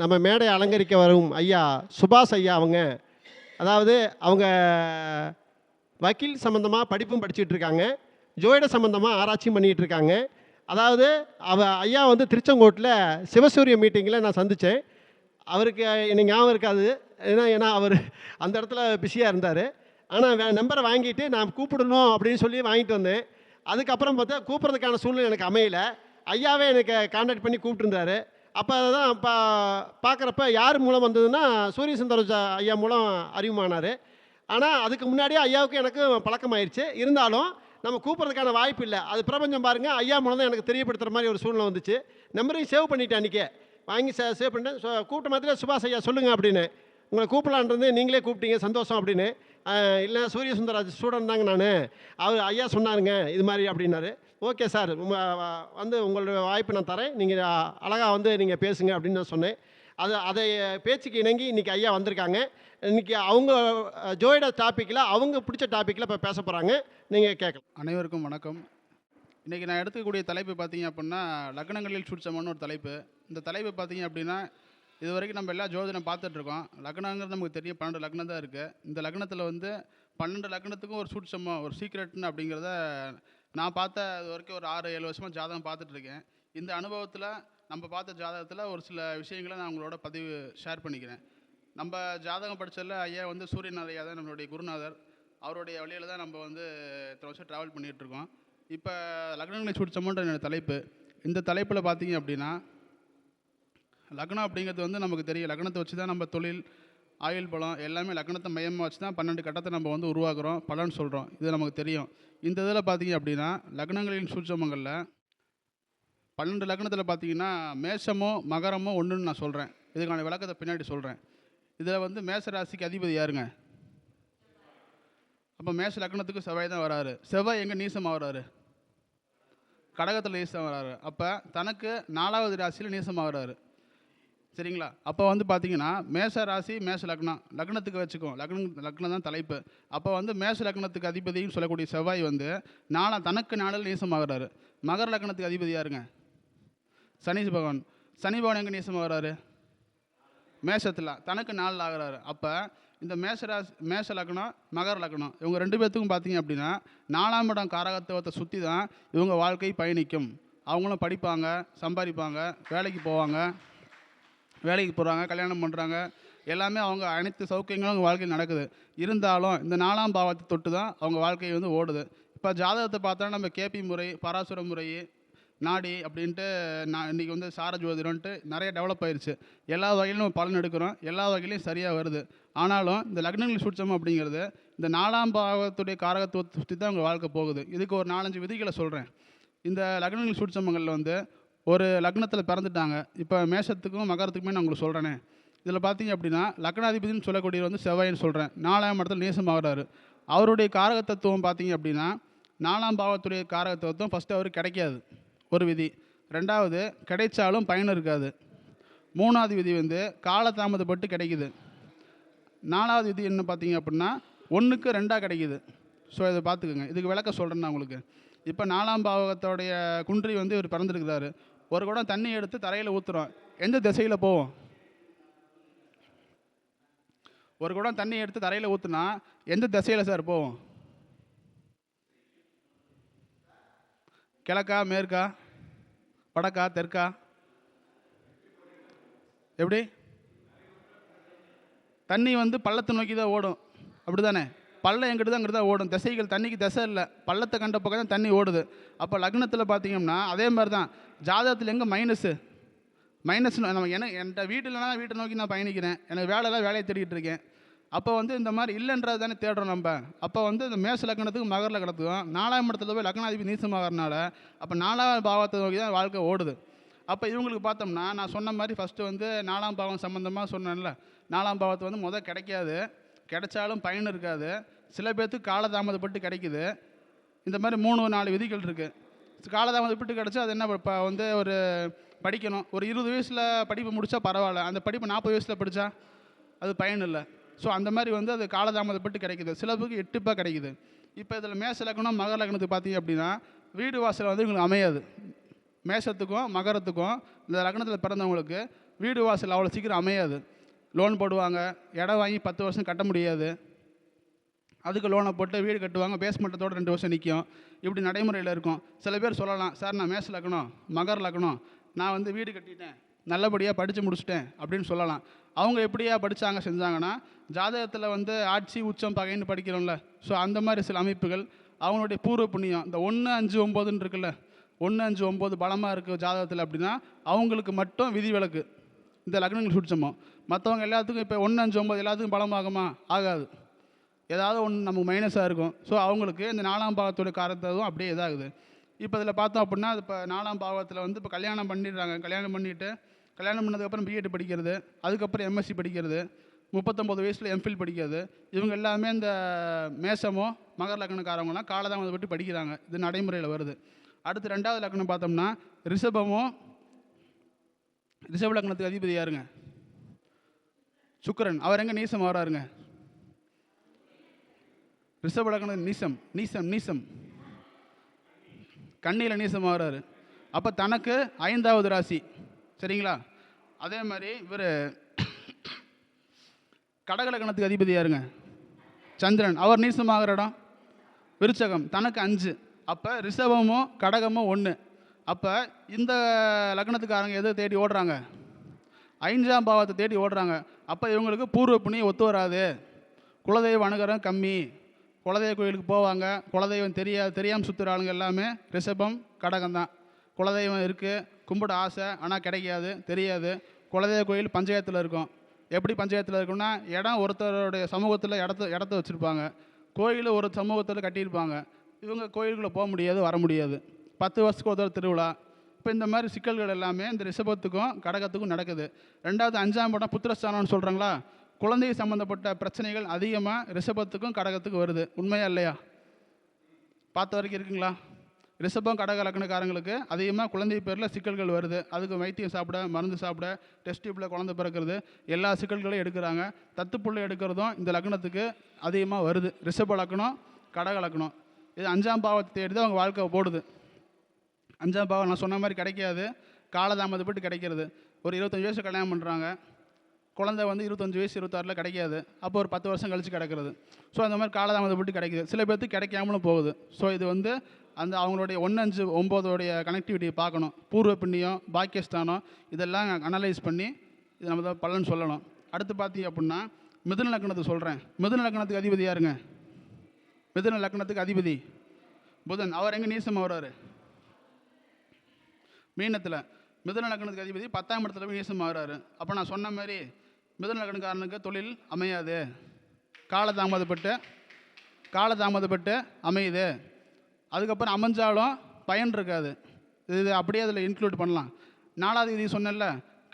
நம்ம மேடை அலங்கரிக்க வரும் ஐயா சுபாஷ் ஐயா அவங்க. அதாவது அவங்க வக்கீல் சம்மந்தமாக படிப்பும் படிச்சுட்டு இருக்காங்க. ஜோயிட சம்மந்தமாக ஆராய்ச்சியும் பண்ணிகிட்டு இருக்காங்க. அதாவது அவ ஐயா வந்து திருச்செங்கோட்டில் சிவசூரிய மீட்டிங்கில் நான் சந்தித்தேன் அவருக்கு என்னை ஞாபகம் இருக்காது. ஏன்னா ஏன்னா அவர் அந்த இடத்துல பிஸியாக இருந்தார். ஆனால் வே நம்பரை வாங்கிட்டு நான் கூப்பிடணும் அப்படின்னு சொல்லி வாங்கிட்டு வந்தேன். அதுக்கப்புறம் பார்த்தா கூப்பிட்றதுக்கான சூழ்நிலை எனக்கு அமையலை. ஐயாவே எனக்கு காண்டாக்ட் பண்ணி கூப்பிட்டுருந்தாரு. அப்போ அதை தான் பா பார்க்குறப்ப யார் மூலம் வந்ததுன்னா சூரிய சுந்தர ஐயா மூலம் அறிமுகமானார். ஆனால் அதுக்கு முன்னாடியே ஐயாவுக்கு எனக்கு பழக்கமாயிருச்சு. இருந்தாலும் நம்ம கூப்பிட்றதுக்கான வாய்ப்பு இல்லை. அது பிரபஞ்சம் பாருங்கள் ஐயா மூலம் தான் எனக்கு தெரியப்படுத்துகிற மாதிரி ஒரு சூழ்நிலை வந்துச்சு. நம்பரையும் சேவ் பண்ணிட்டேன் அன்றைக்கே வாங்கி சே சேவ் பண்ணிட்டேன். ஸோ கூப்பிட்ட மாதிரி சுபாஷ் ஐயா சொல்லுங்கள் அப்படின்னு. உங்களை கூப்பிடலான்றது நீங்களே கூப்பிட்டீங்க சந்தோஷம் அப்படின்னு. இல்லை சூரிய சுந்தராஜ் ஸ்டூடெண்ட் தாங்க நான். அவர் ஐயா சொன்னாருங்க இது மாதிரி அப்படின்னாரு. Okay sir. உங்கள் வந்து உங்களோட வாய்ப்பு நான் தரேன். நீங்கள் அழகாக வந்து நீங்கள் பேசுங்க அப்படின்னு நான் சொன்னேன். அது அதை பேச்சுக்கு இணங்கி இன்றைக்கி ஐயா வந்திருக்காங்க. இன்றைக்கி அவங்க ஜோயிட டாப்பிக்கில் அவங்க பிடிச்ச டாப்பிக்கில் இப்போ பேச போகிறாங்க நீங்கள் கேட்கலாம். அனைவருக்கும் வணக்கம். இன்றைக்கி நான் எடுத்துக்கக்கூடிய தலைப்பு பார்த்தீங்க அப்படின்னா லக்னங்களில் சுட்சமான ஒரு தலைப்பு. இந்த தலைப்பு பார்த்தீங்க அப்படின்னா இது வரைக்கும் நம்ம எல்லா ஜோதிடம் பார்த்துட்ருக்கோம் லக்னங்கிறது நமக்கு தெரியும். பன்னெண்டு லக்னம் தான் இருக்குது இந்த லக்னத்தில் வந்து பன்னெண்டு லக்னத்துக்கும் ஒரு சூட்சமம் ஒரு சீக்ரெட்னு அப்படிங்கிறத நான் பார்த்த இது வரைக்கும் ஒரு ஆறு ஏழு வருஷமாக ஜாதகம் பார்த்துட்ருக்கேன். இந்த அனுபவத்தில் நம்ம பார்த்த ஜாதகத்தில் ஒரு சில விஷயங்களை நான் உங்களோட பதிவு ஷேர் பண்ணிக்கிறேன். நம்ம ஜாதகம் படித்ததில் ஐயா வந்து சூரியன் ஐயா தான் நம்மளுடைய குருநாதர். அவருடைய வழியில் தான் நம்ம வந்து இத்தனை வருஷம் ட்ராவல் பண்ணிகிட்ருக்கோம் இப்போ லக்னங்களை சுடிச்சமோன்ற என்னோடய தலைப்பு. இந்த தலைப்பில் பார்த்தீங்க அப்படின்னா லக்னம் அப்படிங்கிறது வந்து நமக்கு தெரியும். லக்னத்தை வச்சு தான் நம்ம தொழில் ஆயுள் பலம் எல்லாமே லக்னத்தை மையமாக வச்சு தான் பன்னெண்டு கட்டத்தை நம்ம வந்து உருவாக்குறோம். பலன்னு சொல்கிறோம் இது நமக்கு தெரியும். இந்த இதில் பார்த்தீங்க அப்படின்னா லக்னங்களின் சூட்சமங்களில் பன்னெண்டு லக்னத்தில் பார்த்தீங்கன்னா மேஷமோ மகரமோ ஒன்றுன்னு நான் சொல்கிறேன் இதுக்கான விளக்கத்தை பின்னாடி சொல்கிறேன் இதில் வந்து மேஷ ராசிக்கு அதிபதி யாருங்க? அப்போ மேஷ லக்னத்துக்கு செவ்வாய் தான் வராரு. செவ்வாய் எங்கே நீசமாக வராரு? கடகத்தில் நீசம் வராரு. அப்போ தனக்கு நாலாவது ராசியில் நீசமாகறாரு சரிங்களா? அப்போ வந்து பார்த்தீங்கன்னா மேஷ ராசி மேஷ லக்னம். லக்னத்துக்கு வச்சுக்கோம் லக்னம் லக்னம் தான் தலைப்பு. அப்போ வந்து மேஷ லக்னத்துக்கு அதிபதின்னு சொல்லக்கூடிய செவ்வாய் வந்து நாலா தனக்கு நாளில் நீசமாகறாரு. மகர லக்னத்துக்கு அதிபதியாக இருங்க சனி பகவான். சனி பகவான் எங்கே நீசமாக மேஷத்தில் தனக்கு நாளில் ஆகிறாரு. அப்போ இந்த மேஷ ராசி மேஷ லக்னம் மகர லக்னம் இவங்க ரெண்டு பேர்த்துக்கும் பார்த்தீங்க அப்படின்னா நாலாம் இடம் காரகத்துவத்தை சுற்றி தான் இவங்க வாழ்க்கை பயணிக்கும். அவங்களும் படிப்பாங்க சம்பாதிப்பாங்க வேலைக்கு போவாங்க. வேலைக்கு போகிறாங்க கல்யாணம் பண்ணுறாங்க எல்லாமே அவங்க அனைத்து சௌக்கியங்களும் அவங்க வாழ்க்கையில் நடக்குது. இருந்தாலும் இந்த நாலாம் பாவத்தை தொட்டு தான் அவங்க வாழ்க்கையை வந்து ஓடுது. இப்போ ஜாதகத்தை பார்த்தா நம்ம கேபி முறை பராசுர முறை நாடி அப்படின்ட்டு நான் இன்றைக்கி வந்து சார ஜோதிடம்ன்ட்டு நிறைய டெவலப் ஆயிடுச்சு எல்லா வகையிலும் பலன் எடுக்கிறோம். எல்லா வகையிலையும் சரியாக வருது. ஆனாலும் இந்த லக்னங்கள் சுட்சம் அப்படிங்கிறது இந்த நாலாம் பாவத்துடைய காரகத்துவத்தை சுற்றி தான் அவங்க வாழ்க்கை போகுது. இதுக்கு ஒரு நாலஞ்சு விதிகளை சொல்கிறேன் இந்த லக்னங்கள் சூட்சமங்களில் வந்து ஒரு லக்னத்தில் பிறந்துட்டாங்க. இப்போ மேஷத்துக்கும் மகரத்துக்குமே நான் உங்களுக்கு சொல்கிறேனே இதில் பார்த்தீங்க அப்படின்னா லக்னாதிபதினு சொல்லக்கூடியவர் வந்து செவ்வாயின்னு சொல்கிறேன் நாலாம் இடத்துல நேசமாகறாரு அவருடைய காரகத்தத்துவம் பார்த்தீங்க அப்படின்னா நாலாம் பாவத்துடைய காரகத்துவம் ஃபஸ்ட்டு அவர் கிடைக்காது. ஒரு விதி. ரெண்டாவது கிடைச்சாலும் பயன் இருக்காது. மூணாவது விதி வந்து காலதாமதப்பட்டு கிடைக்குது. நாலாவது விதி என்ன பார்த்தீங்க அப்படின்னா ஒன்றுக்கு ரெண்டாக கிடைக்குது. ஸோ இதை பார்த்துக்கோங்க இதுக்கு விளக்க சொல்கிறேன் நான் உங்களுக்கு. இப்போ நாலாம் பாவகத்தோடைய குன்றி வந்து இவர் பிறந்திருக்கிறாரு. ஒரு குடம் தண்ணி எடுத்து தரையில் ஊற்றுறோம் எந்த திசையில் போவோம்? ஒரு குடம் தண்ணி எடுத்து தரையில் ஊற்றுனா எந்த திசையில் சார் போவோம்? கிழக்கா மேற்கா வடக்கா தெற்கா? எப்படி? தண்ணி வந்து பள்ளத்தை நோக்கி தான் ஓடும். அப்படி தானே பள்ளம் எங்கிட்ட தான் அங்கிட்டு தான் ஓடும். திசைகள் தண்ணிக்கு திசை இல்லை. பள்ளத்தை கண்ட பக்கம் தான் தண்ணி ஓடுது. அப்போ லக்னத்தில் பார்த்தீங்கன்னா அதே மாதிரி தான் ஜாதகத்தில் எங்கே மைனஸு மைனஸ் நம்ம என்ன என்கிட்ட வீட்டிலனா வீட்டை நோக்கி நான் பயணிக்கிறேன். எனக்கு வேலைலாம் வேலையை தேடிக்கிட்டு இருக்கேன். அப்போ வந்து இந்த மாதிரி இல்லைன்றது தானே தேடுறோம் நம்ம. அப்போ வந்து இந்த மேச லக்னத்துக்கும் மகர லக்னத்துக்கும் நாலாம் இடத்துல போய் லக்னாதிபதி நீசமாகறனால அப்போ நாலாம் பாவத்தை நோக்கி தான் வாழ்க்கை ஓடுது. அப்போ இவங்களுக்கு பார்த்தோம்னா நான் சொன்ன மாதிரி ஃபஸ்ட்டு வந்து நாலாம் பாவம் சம்மந்தமாக சொன்னேன்ல. நாலாம் பாவத்தை வந்து முதல் கிடைக்காது. கிடைச்சாலும் பயன் இருக்காது. சில பேர்த்துக்கு காலதாமதப்பட்டு கிடைக்குது. இந்த மாதிரி மூணு நாலு விதிகள் இருக்குது காலதாமதப்பட்டு கிடச்சா அது என்ன இப்போ வந்து ஒரு படிக்கணும். ஒரு இருபது வயசில் படிப்பு முடித்தா பரவாயில்ல. அந்த படிப்பு நாற்பது வயசில் படித்தா அது பயன் இல்லை. ஸோ அந்த மாதிரி வந்து அது காலதாமதப்பட்டு கிடைக்குது. சில பேருக்கு எட்டுப்பாக கிடைக்குது. இப்போ இதில் மேச லக்னம் மகர லக்னத்துக்கு பார்த்தீங்க அப்படின்னா வீடு வாசல் வந்து உங்களுக்கு அமையாது. மேஷத்துக்கும் மகரத்துக்கும் இந்த லக்னத்தில் பிறந்தவங்களுக்கு வீடு வாசல் அவ்வளோ சீக்கிரம் அமையாது. லோன் போடுவாங்க. இடம் வாங்கி பத்து வருஷம் கட்ட முடியாது. அதுக்கு லோனை போட்டு வீடு கட்டுவாங்க. பேஸ்மெண்ட்டத்தோடு ரெண்டு வருஷம் நிற்கும் இப்படி நடைமுறையில் இருக்கும். சில பேர் சொல்லலாம் சார் நான் மேஸ் லக்கணும் மகர் லக்கணும் நான் வந்து வீடு கட்டிட்டேன். நல்லபடியாக படித்து முடிச்சுட்டேன். அப்படின்னு சொல்லலாம். அவங்க எப்படியா படித்தாங்க செஞ்சாங்கன்னா ஜாதகத்தில் வந்து ஆட்சி உச்சம் பகைன்னு படிக்கிறோம்ல. ஸோ அந்த மாதிரி சில அமைப்புகள் அவங்களுடைய பூர்வ புண்ணியம். இந்த ஒன்று அஞ்சு ஒம்போதுன்னு இருக்குல்ல. ஒன்று அஞ்சு ஒம்பது பலமாக இருக்குது ஜாதகத்தில் அப்படின்னா அவங்களுக்கு மட்டும் விதிவிலக்கு இந்த லக்னங்கள் சுட்சமோ மற்றவங்க எல்லாத்துக்கும் இப்போ ஒன்று அஞ்சு ஒம்பது எல்லாத்துக்கும் பலமாகுமா? ஆகாது. ஏதாவது ஒன்று நமக்கு மைனஸாக இருக்கும். ஸோ அவங்களுக்கு இந்த நாலாம் பாவத்தோட காரத்ததும் அப்படியே இதாகுது. இப்போ இதில் பார்த்தோம் அப்படின்னா இப்போ நாலாம் பாவத்தில் வந்து இப்போ கல்யாணம் பண்ணிடுறாங்க. கல்யாணம் பண்ணிவிட்டு கல்யாணம் பண்ணதுக்கப்புறம் பிஎட் படிக்கிறது அதுக்கப்புறம் எம்எஸ்சி படிக்கிறது முப்பத்தொம்போது வயசில் எம்ஃபில் படிக்கிறது இவங்க எல்லாமே இந்த மேசமோ மகர லக்னக்காரவங்களாம் காலதாமதம் பற்றி படிக்கிறாங்க. இது நடைமுறையில் வருது. அடுத்து ரெண்டாவது லக்னம் பார்த்தோம்னா ரிஷபமோ ரிஷப லக்னத்துக்கு அதிபதி யாருங்க அவர் எங்கே நீசம் வராருங்க ரிஷப நீசம் நீசம் நீசம். கண்ணியில் நீசம் ஆகிறார் அப்போ தனக்கு ஐந்தாவது ராசி. சரிங்களா? அதே மாதிரி இவர் கடகலக்கணத்துக்கு அதிபதி யாருங்க? சந்திரன். அவர் நீசமாகிற இடம்? விருச்சகம். தனக்கு அஞ்சு. அப்போ ரிஷபமும் கடகமும் ஒன்று அப்போ இந்த லக்னத்துக்காரங்க எதை தேடி ஓடுறாங்க? ஐந்தாம் பாவத்தை தேடி ஓடுறாங்க. அப்போ இவங்களுக்கு பூர்வ புண்ணியம் ஒத்து வராது. குலதெய்வ அணுகரம் கம்மி. குலதெய்வ கோயிலுக்கு போவாங்க. குலதெய்வம் தெரியாது தெரியாமல் சுற்றுற ஆளுங்க எல்லாமே ரிஷபம் கடகம் தான் குலதெய்வம் இருக்குது கும்பிட ஆசை ஆனால் கிடைக்காது தெரியாது. குலதெய்வ கோயில் பஞ்சாயத்தில் இருக்கும். எப்படி பஞ்சாயத்தில் இருக்குன்னா இடம் ஒருத்தருடைய சமூகத்தில் இடத்த இடத்த வச்சுருப்பாங்க. கோயில் ஒரு சமூகத்தில் கட்டியிருப்பாங்க. இவங்க கோயிலுக்குள்ளே போக முடியாது வர முடியாது. பத்து வருஷத்துக்கு ஒருத்தர் திருவிழா. இப்போ இந்த மாதிரி சிக்கல்கள் எல்லாமே இந்த ரிஷபத்துக்கும் கடகத்துக்கும் நடக்குது. ரெண்டாவது அஞ்சாம் படம் புத்திரஸ்தானம்னு சொல்கிறாங்களா குழந்தை சம்மந்தப்பட்ட பிரச்சனைகள் அதிகமாக ரிஷபத்துக்கும் கடகத்துக்கும் வருது. உண்மையா இல்லையா? பார்த்த வரைக்கும் இருக்குங்களா? ரிஷபம் கடக லக்னக்காரங்களுக்கு அதிகமாக குழந்தை பேரில் சிக்கல்கள் வருது. அதுக்கு வைத்தியம் சாப்பிட மருந்து சாப்பிட டெஸ்ட் டியூப்பில் குழந்தை பிறக்கிறது. எல்லா சிக்கல்களையும் எடுக்கிறாங்க. தத்துப்புள்ள எடுக்கிறதும் இந்த லக்னத்துக்கு அதிகமாக வருது. ரிஷப லக்னம் கடக லக்னம். இது அஞ்சாம் பாவத்தை தேடி தான் அவங்க வாழ்க்கை போடுது அஞ்சாம் பாவம் நான் சொன்ன மாதிரி கிடைக்காது. காலதாமதப்பட்டு கிடைக்கிறது. ஒரு இருபத்தஞ்சி வயசு கல்யாணம் பண்ணுறாங்க குழந்தை வந்து இருபத்தஞ்சி வயசு இருபத்தாறில் கிடைக்காது. அப்போ ஒரு பத்து வருஷம் கழித்து கிடக்கிறது. ஸோ அந்த மாதிரி காலதாமதப்பட்டு கிடைக்குது. சில பேர்த்துக்கு கிடைக்காமலும் போகுது. ஸோ இது வந்து அந்த அவங்களுடைய ஒன்னஞ்சு ஒம்போதோடைய கனெக்டிவிட்டியை பார்க்கணும். பூர்வ பிண்ணியம் பாக்கியஸ்தானம் இதெல்லாம் அனலைஸ் பண்ணி இது நம்ம தான் பலன் சொல்லணும். அடுத்து பார்த்தீங்க அப்படின்னா மிதுன லக்னத்தை சொல்கிறேன் மிதுன லக்னத்துக்கு அதிபதி யாருங்க? மிதுன லக்னத்துக்கு அதிபதி புதன். அவர் எங்கே நீசம் வர்றாரு? மீனத்தில். மிதுன லக்னத்துக்கு அதிபதி பத்தாம் இடத்துல போய் நீசம் ஆகிறாரு அப்போ நான் சொன்ன மாதிரி மிதநலகனுக்காரனுக்கு தொழில் அமையாது. காலதாமதப்பட்டு காலதாமதப்பட்டு அமையுது. அதுக்கப்புறம் அமைஞ்சாலும் பயன் இருக்காது. இது அப்படியே அதில் இன்க்ளூட் பண்ணலாம். நாலாவது இது சொன்னேன்ல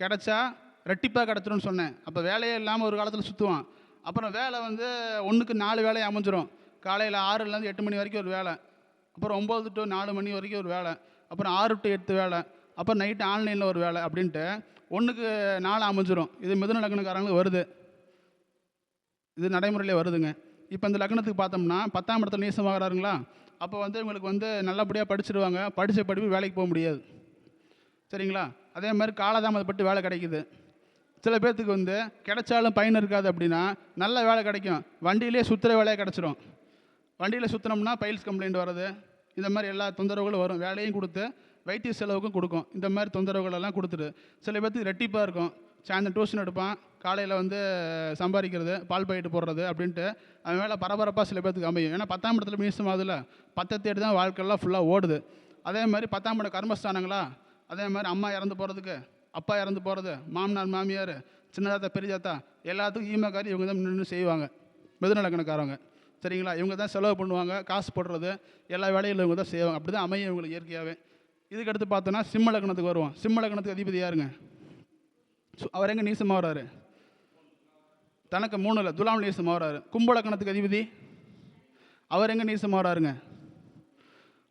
கிடைச்சா ரெட்டிப்பாக கிடச்சிரும்னு சொன்னேன். அப்போ வேலையே இல்லாமல் ஒரு காலத்தில் சுற்றுவான் அப்புறம் வேலை வந்து ஒன்றுக்கு நாலு வேலையை அமைஞ்சிரும். காலையில் ஆறுலேருந்து எட்டு மணி வரைக்கும் ஒரு வேலை. அப்புறம் ஒம்பது டு நாலு மணி வரைக்கும் ஒரு வேலை. அப்புறம் ஆறு டு எட்டு வேலை. அப்புறம் நைட்டு ஆன்லைனில் ஒரு வேலை அப்படின்ட்டு ஒன்றுக்கு நாலு அமைஞ்சிரும். இது மிதுன லக்னக்காரங்களுக்கு வருது. இது நடைமுறையிலே வருதுங்க. இப்போ இந்த லக்னத்துக்கு பார்த்தோம்னா பத்தாம் இடத்துல நீசமாகறாருங்களா? அப்போ வந்து இவங்களுக்கு வந்து நல்லபடியாக படிச்சிருவாங்க. படித்த படிப்பு வேலைக்கு போக முடியாது. சரிங்களா? அதே மாதிரி காலதாமதப்பட்டு வேலை கிடைக்குது. சில பேர்த்துக்கு வந்து கிடைச்சாலும் பயன் இருக்காது அப்படின்னா நல்ல வேலை கிடைக்கும். வண்டியிலே சுற்றுற வேலையாக கிடச்சிரும். வண்டியில் சுற்றினோம்னா பைல்ஸ் கம்ப்ளைண்ட் வர்றது. இந்த மாதிரி எல்லா தொந்தரவுகளும் வரும். வேலையும் கொடுத்து வைத்திய செலவுக்கும் கொடுக்கும். இந்த மாதிரி தொந்தரவுகளெல்லாம் கொடுத்துரு கொடுத்துட்டு சில பேர்த்துக்கு ரெட்டிப்பாக இருக்கும். சாயந்தரம் டியூஷன் எடுப்பான். காலையில் வந்து சம்பாதிக்கிறது பால் பாக்கெட்டு போடுறது அப்படின்ட்டு அவன் மேலே பரபரப்பாக சில பேர்த்துக்கு அமையும். ஏன்னா பத்தாம் இடத்துல மினிசம் ஆகுதுல பத்தை தேடி தான் வாழ்க்கையெல்லாம் ஃபுல்லாக ஓடுது. அதே மாதிரி பத்தாம் இடம் கர்மஸ்தானங்களா? அதே மாதிரி அம்மா இறந்து போகிறதுக்கு அப்பா இறந்து போகிறது மாமனார் மாமியார் சின்னதாத்தா பெரியதாத்தா எல்லாத்துக்கும் ஈமக்காரி இவங்க தான் நின்று செய்வாங்க. மிதுநலக்கணக்காரவங்க சரிங்களா? இவங்க தான் செலவு பண்ணுவாங்க காசு போடுறது எல்லா வேலைகளும் இவங்க தான் செய்வாங்க. அப்படி தான் அமையும் இவங்களுக்கு இயற்கையாகவே இதுக்கு அடுத்து பார்த்தோன்னா சிம்ம லக்னத்துக்கு வருவோம். சிம்ம லக்னத்துக்கு அதிபதி யாருங்க? சு- அவர் எங்கே நீசமாக வர்றாரு தனக்கு மூணுல துலாம் நீசமாக வர்றாரு கும்ப லக்னத்துக்கு அதிபதி? அவர் எங்கே நீசமாக வர்றாருங்க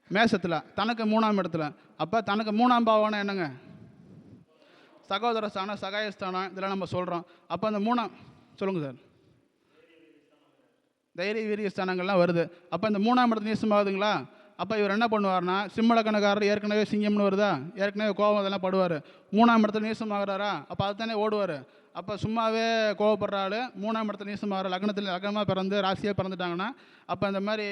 மேசத்தில் தனக்கு மூணாம் இடத்துல. அப்போ தனக்கு மூணாம் பாவம்னா என்னங்க? சகோதர ஸ்தானம் சகாயஸ்தானம் இதெல்லாம் நம்ம சொல்கிறோம் அப்போ அந்த மூணாம் சொல்லுங்கள் சார். தைரிய வீரிய ஸ்தானங்கள்லாம் வருது. அப்போ இந்த மூணாம் இடத்து நீசமாகுதுங்களா? அப்போ இவர் என்ன பண்ணுவார்னா சிம்மலக்கணக்காரர் ஏற்கனவே சிங்கம்னு வருதா? ஏற்கனவே கோபம் அதெல்லாம் படுவார். மூணாம் இடத்துல நீசமாகறாரா? அப்போ அதுதானே ஓடுவார். அப்போ சும்மாவே கோவப்படுற ஆள் மூணாம் இடத்துல நீசமாகற லக்னத்தில் லக்னமாக பிறந்து ராசியாக பிறந்துட்டாங்கன்னா அப்போ இந்த மாதிரி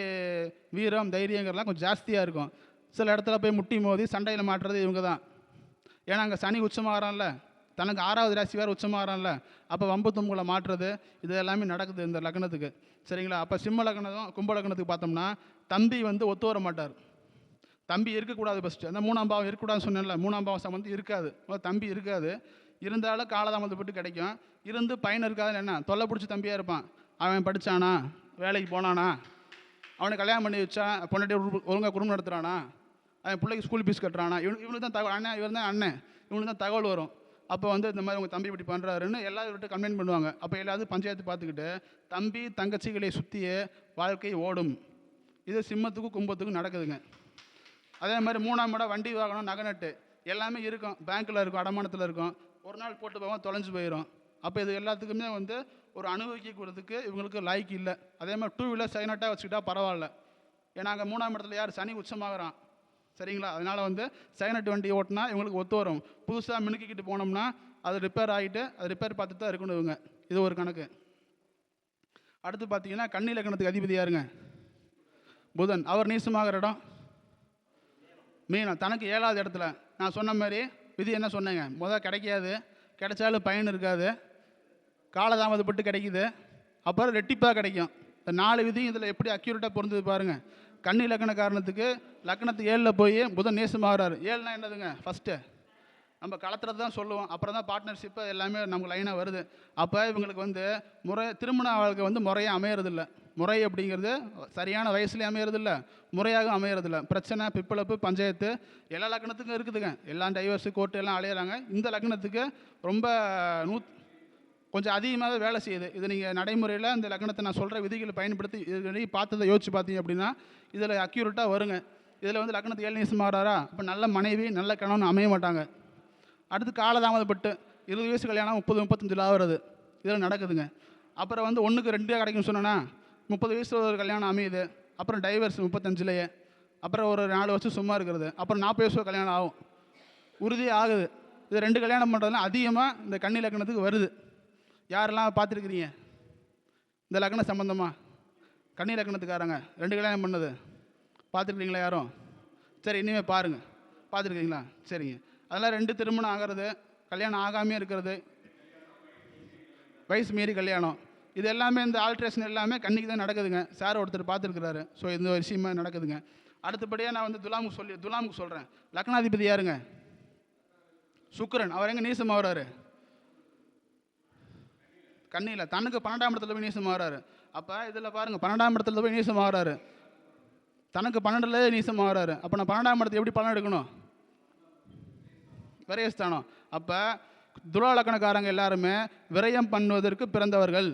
வீரம் தைரியங்கிறலாம் கொஞ்சம் ஜாஸ்தியாக இருக்கும். சில இடத்துல போய் முட்டி மோதி சண்டையில் மாட்டுறது இவங்க தான் ஏன்னா அங்கே சனி உச்சமாகறான்ல. தனக்கு ஆறாவது ராசி வேறு உச்சமாகறான்ல. அப்போ வம்பு தும்புகளை மாற்றுறது இது எல்லாமே நடக்குது இந்த லக்னத்துக்கு. சரிங்களா? அப்போ சிம்ம லக்னம் கும்ப லக்னத்துக்கு பார்த்தோம்னா தம்பி வந்து ஒத்து வர மாட்டார். தம்பி இருக்கக்கூடாது ஃபஸ்ட்டு அந்த மூணாம் பாவம் இருக்கக்கூடாதுன்னு சொன்னேன்ல மூணாம் பாவம் சம்மந்தம் இருக்காது. தம்பி இருக்காது. இருந்தாலும் காலதாமதப்பட்டு கிடைக்கும். இருந்து பையன் இருக்காதுன்னு என்ன? தொல்லை பிடிச்சி தம்பியாக இருப்பான். அவன் படித்தானா வேலைக்கு போனானா? அவனை கல்யாணம் பண்ணி வச்சா பொண்டாட்டி ஒழுங்காக குடும்பம் நடத்துகிறானா அவன் பிள்ளைக்கு ஸ்கூல் ஃபீஸ் கட்டுறானா? இவனு இவனுக்கு தான் தகவல் அண்ணன் இவர் தான் அண்ணன். இவனுக்கு தான் தகவல் வரும். அப்போ வந்து இந்த மாதிரி உங்கள் தம்பி இப்படி பண்ணுறாருன்னு எல்லாருக்கிட்ட கம்ப்ளைண்ட் பண்ணுவாங்க. அப்போ எல்லாரும் பஞ்சாயத்து பார்த்துக்கிட்டு தம்பி தங்கச்சிகளை சுற்றியே வாழ்க்கை ஓடும். இது சிம்மத்துக்கும் கும்பத்துக்கும் நடக்குதுங்க. அதே மாதிரி மூணாம் இடம் வண்டி வாகனம் நகை நட்டு. எல்லாமே இருக்கும். பேங்க்கில் இருக்கும் அடமானத்தில் இருக்கும். ஒரு நாள் போட்டு போவோம் தொலைஞ்சு போயிடும் அப்போ இது எல்லாத்துக்குமே வந்து ஒரு அனுபவிக்கிறதுக்கு இவங்களுக்கு லாய்க் இல்லை. அதே மாதிரி டூ வீலர் சைனட்டாக வச்சுக்கிட்டா பரவாயில்ல. ஏன்னா அங்கே மூணாம் இடத்துல யார்? சனி உச்சமாகறான். சரிங்களா? அதனால் வந்து சைனட் வண்டி ஓட்டினா இவங்களுக்கு ஒத்து வரும். புதுசாக மினுக்கிக்கிட்டு போனோம்னா அது ரிப்பேர் ஆகிட்டு அது ரிப்பேர் பார்த்துட்டு தான் இருக்கணும் இவங்க. இது ஒரு கணக்கு. அடுத்து பார்த்தீங்கன்னா கண்ணி லக்கணத்துக்கு அதிபதி யாருங்க? புதன் அவர் நீசமாகிற இடம்? மீனம் தனக்கு ஏழாவது இடத்துல. நான் சொன்ன மாதிரி விதி என்ன சொன்னேங்க? முதல் கிடைக்காது கிடைச்சாலும் பயன் இருக்காது. காலதாமதப்பட்டு கிடைக்குது. அப்புறம் ரெட்டிப்பாக கிடைக்கும். இந்த நாலு விதியும் இதில் எப்படி அக்யூரேட்டாக பொருந்தது பாருங்கள் கன்னி லக்கண காரணத்துக்கு லக்கணத்து ஏழில் போய் புதன் நேசமாகறாரு. ஏழுனா என்னதுங்க? ஃபஸ்ட்டு நம்ம களத்துறது தான் சொல்லுவோம். அப்புறம் தான் பார்ட்னர்ஷிப்பு எல்லாமே நமக்கு லைனாக வருது. அப்போ இவங்களுக்கு வந்து முறை திருமண வாழ்க்கை வந்து முறையாக அமையறதில்லை. முறை அப்படிங்கிறது சரியான வயசுலேயும் அமையறதில்ல. முறையாக அமையறதில்ல. பிரச்சனை பிப்பளப்பு பஞ்சாயத்து எல்லா லக்னத்துக்கும் இருக்குதுங்க. எல்லாம் டைவர்ஸு கோர்ட்டு எல்லாம் அலையிறாங்க. இந்த லக்னத்துக்கு ரொம்ப நூ கொஞ்சம் அதிகமாகவே வேலை செய்யுது. இது நீங்கள் நடைமுறையில் இந்த லக்னத்தை நான் சொல்கிற விதிகளை பயன்படுத்தி இது பார்த்ததை யோசிச்சு பார்த்தீங்க அப்படின்னா இதில் அக்யூரேட்டாக வருங்க. இதில் வந்து லக்னத்துக்கு ஏழு நிமிஷம் மாறாரா? அப்போ நல்ல மனைவி நல்ல கணவன் அமைய மாட்டாங்க. அடுத்து காலதாமதப்பட்டு இருபது வயசு கல்யாணம் முப்பது முப்பத்தஞ்சில் ஆகிறது. இதில் நடக்குதுங்க. அப்புறம் வந்து ஒன்றுக்கு ரெண்டே கிடைக்கும் சொன்னேன்னா முப்பது வயசு ஒரு கல்யாணம் அமையுது. அப்புறம் டைவர்ஸ் முப்பத்தஞ்சுலேயே. அப்புறம் ஒரு நாலு வருஷம் சும்மா இருக்கிறது. அப்புறம் நாற்பது வயசு கல்யாணம் ஆகும். உறுதி ஆகுது. இது ரெண்டு கல்யாணம் பண்ணுறதுலாம் அதிகமாக இந்த கன்னி லக்னத்துக்கு வருது. யாரெல்லாம் பார்த்துருக்குறீங்க? இந்த லக்ன சம்மந்தமாக கன்னி லக்னத்துக்காரங்க. ரெண்டு கல்யாணம் பண்ணது. பார்த்துருக்கீங்களா யாரும்? சரி இனிமேல் பாருங்கள் பார்த்துருக்கீங்களா? சரிங்க. அதெல்லாம் ரெண்டு திருமணம் ஆகிறது கல்யாணம் ஆகாமே இருக்கிறது. வயசு மீறி கல்யாணம். இது எல்லாமே இந்த ஆல்ட்ரேஷன் எல்லாமே கண்ணிக்கு தான் நடக்குதுங்க. சார் ஒருத்தர் பார்த்துருக்குறாரு. ஸோ இந்த விஷயமா நடக்குதுங்க. அடுத்தபடியாக நான் வந்து துலாமுக்கு சொல்லி துலாமுக்கு சொல்கிறேன் லக்னாதிபதி யாருங்க? சுக்கரன். அவர் எங்கே நீசம் வர்றாரு கண்ணியில் தனக்கு பன்னெண்டாம் இடத்துல போய் நீசம் ஆகுறாரு அப்போ இதில் பாருங்கள் பன்னெண்டாம் இடத்துல போய் நீசம் ஆகுறாரு தனக்கு பன்னெண்டுல நீசம் ஆகுறாரு அப்போ நான் பன்னெண்டாம் இடத்துல எப்படி பலன் எடுக்கணும்? விரயஸ்தானம். அப்போ துலாலக்கணக்காரங்க எல்லாருமே விரயம் பண்ணுவதற்கு பிறந்தவர்கள்.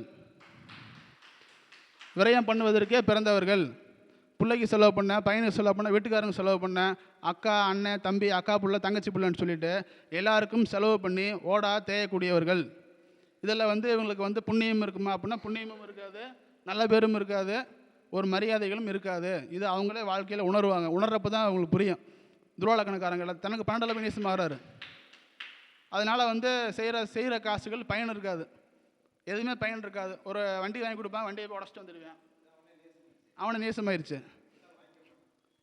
விரயம் பண்ணுவதற்கே பிறந்தவர்கள். பிள்ளைக்கு செலவு பண்ண பையனுக்கு செலவு பண்ண வீட்டுக்காரங்க செலவு பண்ண அக்கா அண்ணன் தம்பி அக்கா புள்ள தங்கச்சி பிள்ளைன்னு சொல்லிட்டு எல்லாருக்கும் செலவு பண்ணி ஓடா தேயக்கூடியவர்கள். இதில் வந்து இவங்களுக்கு வந்து புண்ணியம் இருக்குமா அப்படின்னா புண்ணியமும் இருக்காது நல்ல பேரும் இருக்காது ஒரு மரியாதைகளும் இருக்காது. இது அவங்களே வாழ்க்கையில் உணர்வாங்க. உணர்றப்ப தான் அவங்களுக்கு புரியும். துரோலக்கணக்காரங்கள தனக்கு பன்னெண்டு போய் நேசம் அதனால் வந்து செய்கிற செய்கிற காசுகள் பயன் இருக்காது. எதுவுமே பயன் இருக்காது. ஒரு வண்டி வாங்கி கொடுப்பான் வண்டியை போய் உடச்சிட்டு வந்துடுவேன். அவனை நேசமாயிருச்சு.